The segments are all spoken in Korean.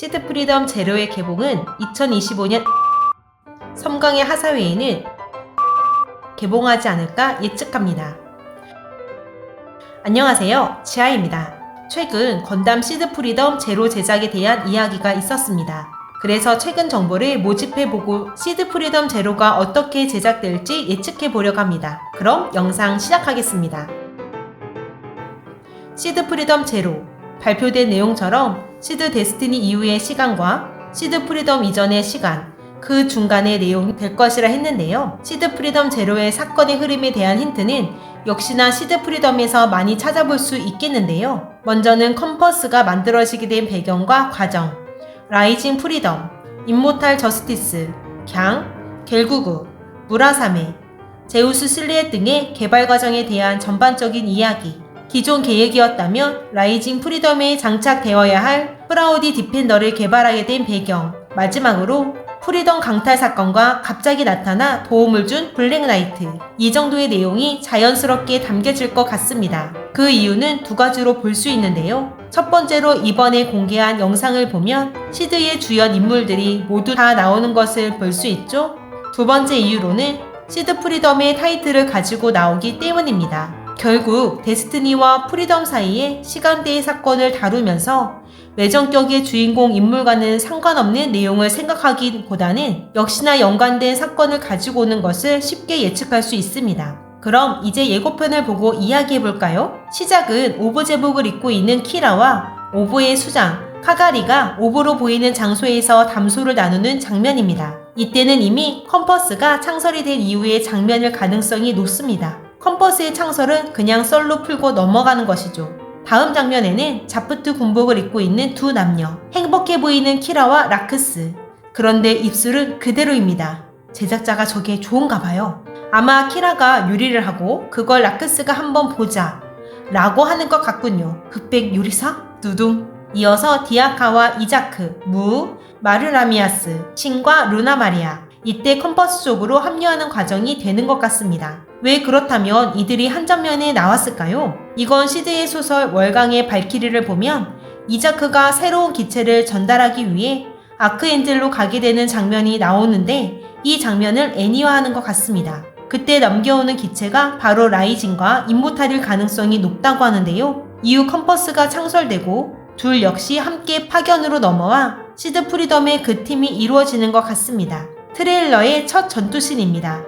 시드 프리덤 제로의 개봉은 2025년 섬광의 하사회에는 개봉하지 않을까 예측합니다. 안녕하세요. 지아입니다. 최근 건담 시드 프리덤 제로 제작에 대한 이야기가 있었습니다. 그래서 최근 정보를 모집해보고 시드 프리덤 제로가 어떻게 제작될지 예측해 보려고 합니다. 그럼 영상 시작하겠습니다. 시드 프리덤 제로 발표된 내용처럼 시드 데스티니 이후의 시간과 시드 프리덤 이전의 시간 그 중간의 내용이 될 것이라 했는데요. 시드 프리덤 제로의 사건의 흐름에 대한 힌트는 역시나 시드 프리덤에서 많이 찾아볼 수 있겠는데요. 먼저는 컴퍼스가 만들어지게 된 배경과 과정, 라이징 프리덤, 임모탈 저스티스, 갱, 겔구구, 무라사메, 제우스 실리엣 등의 개발 과정에 대한 전반적인 이야기, 기존 계획이었다면 라이징 프리덤에 장착되어야 할 프라우디 디펜더를 개발하게 된 배경, 마지막으로 프리덤 강탈 사건과 갑자기 나타나 도움을 준 블랙나이트. 이 정도의 내용이 자연스럽게 담겨질 것 같습니다. 그 이유는 두 가지로 볼 수 있는데요. 첫 번째로 이번에 공개한 영상을 보면 시드의 주연 인물들이 모두 다 나오는 것을 볼 수 있죠. 두 번째 이유로는 시드 프리덤의 타이틀을 가지고 나오기 때문입니다. 결국 데스티니와 프리덤 사이의 시간대의 사건을 다루면서 외전격의 주인공 인물과는 상관없는 내용을 생각하기보다는 역시나 연관된 사건을 가지고 오는 것을 쉽게 예측할 수 있습니다. 그럼 이제 예고편을 보고 이야기해 볼까요? 시작은 오브 제복을 입고 있는 키라와 오브의 수장 카가리가 오브로 보이는 장소에서 담소를 나누는 장면입니다. 이때는 이미 컴퍼스가 창설이 된 이후의 장면일 가능성이 높습니다. 컴퍼스의 창설은 그냥 썰로 풀고 넘어가는 것이죠. 다음 장면에는 자프트 군복을 입고 있는 두 남녀, 행복해 보이는 키라와 라크스. 그런데 입술은 그대로입니다. 제작자가 저게 좋은가 봐요. 아마 키라가 요리를 하고 그걸 라크스가 한번 보자 라고 하는 것 같군요. 흑백 요리사? 두둥. 이어서 디아카와 이자크, 무, 마르라미아스, 신과 루나 마리아. 이때 컴퍼스 쪽으로 합류하는 과정이 되는 것 같습니다. 왜 그렇다면 이들이 한 장면에 나왔을까요? 이건 시드의 소설 월강의 발키리를 보면 이자크가 새로운 기체를 전달하기 위해 아크엔젤로 가게 되는 장면이 나오는데 이 장면을 애니화하는 것 같습니다. 그때 넘겨오는 기체가 바로 라이징과 임모탈일 가능성이 높다고 하는데요. 이후 컴퍼스가 창설되고 둘 역시 함께 파견으로 넘어와 시드 프리덤의 그 팀이 이루어지는 것 같습니다. 트레일러의 첫 전투씬입니다.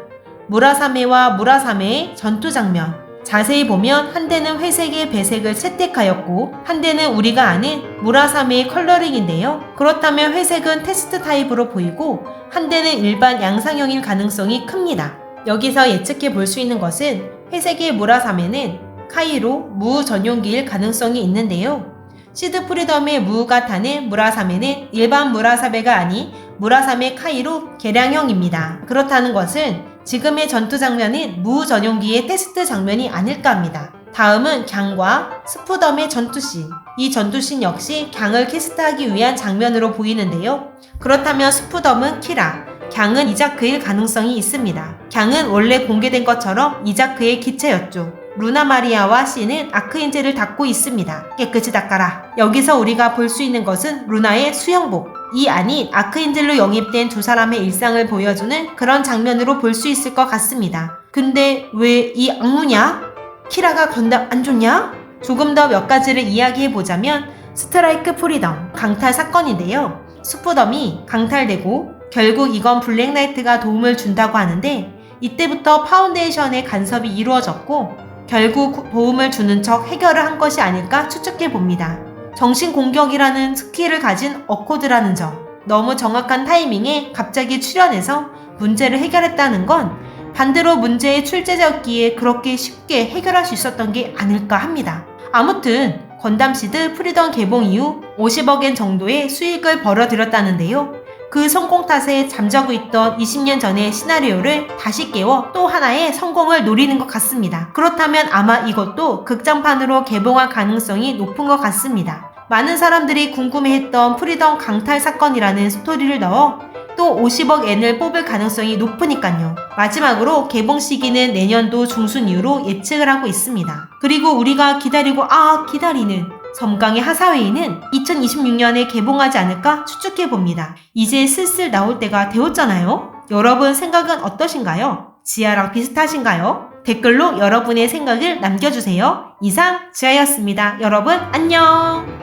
무라사메와 무라사메의 전투 장면. 자세히 보면 한 대는 회색의 배색을 채택하였고 한 대는 우리가 아는 무라사메의 컬러링인데요. 그렇다면 회색은 테스트 타입으로 보이고 한 대는 일반 양상형일 가능성이 큽니다. 여기서 예측해 볼 수 있는 것은 회색의 무라사메는 카이로 무 전용기일 가능성이 있는데요. 시드 프리덤의 무가 타는 무라사메는 일반 무라사메가 아닌 무라사메 카이로 개량형입니다. 그렇다는 것은 지금의 전투 장면은 무 전용기의 테스트 장면이 아닐까 합니다. 다음은 갱과 스푸덤의 전투씬. 이 전투씬 역시 갱을 캐스트하기 위한 장면으로 보이는데요. 그렇다면 스푸덤은 키라, 갱은 이자크일 가능성이 있습니다. 갱은 원래 공개된 것처럼 이자크의 기체였죠. 루나 마리아와 씨는 아크엔젤을 닦고 있습니다. 깨끗이 닦아라. 여기서 우리가 볼 수 있는 것은 루나의 수영복. 이 안이 아크엔젤로 영입된 두 사람의 일상을 보여주는 그런 장면으로 볼 수 있을 것 같습니다. 근데 왜 이 악무냐? 키라가 건담 안 좋냐? 조금 더 몇 가지를 이야기해 보자면 스트라이크 프리덤 강탈 사건인데요. 수프덤이 강탈되고 결국 이건 블랙나이트가 도움을 준다고 하는데 이때부터 파운데이션의 간섭이 이루어졌고 결국 도움을 주는 척 해결을 한 것이 아닐까 추측해 봅니다. 정신 공격이라는 스킬을 가진 어코드라는 점. 너무 정확한 타이밍에 갑자기 출연해서 문제를 해결했다는 건 반대로 문제의 출제자였기에 그렇게 쉽게 해결할 수 있었던 게 아닐까 합니다. 아무튼 건담 시드 프리덤 개봉 이후 50억엔 정도의 수익을 벌어들였다는데요. 그 성공 탓에 잠자고 있던 20년 전의 시나리오를 다시 깨워 또 하나의 성공을 노리는 것 같습니다. 그렇다면 아마 이것도 극장판으로 개봉할 가능성이 높은 것 같습니다. 많은 사람들이 궁금해했던 프리덤 강탈 사건이라는 스토리를 넣어 또 50억 엔을 뽑을 가능성이 높으니까요. 마지막으로 개봉 시기는 내년도 중순 이후로 예측을 하고 있습니다. 그리고 우리가 기다리고 아 기다리는 섬광의 하사회의는 2026년에 개봉하지 않을까 추측해 봅니다. 이제 슬슬 나올 때가 되었잖아요? 여러분 생각은 어떠신가요? 지아랑 비슷하신가요? 댓글로 여러분의 생각을 남겨주세요. 이상 지아였습니다. 여러분 안녕!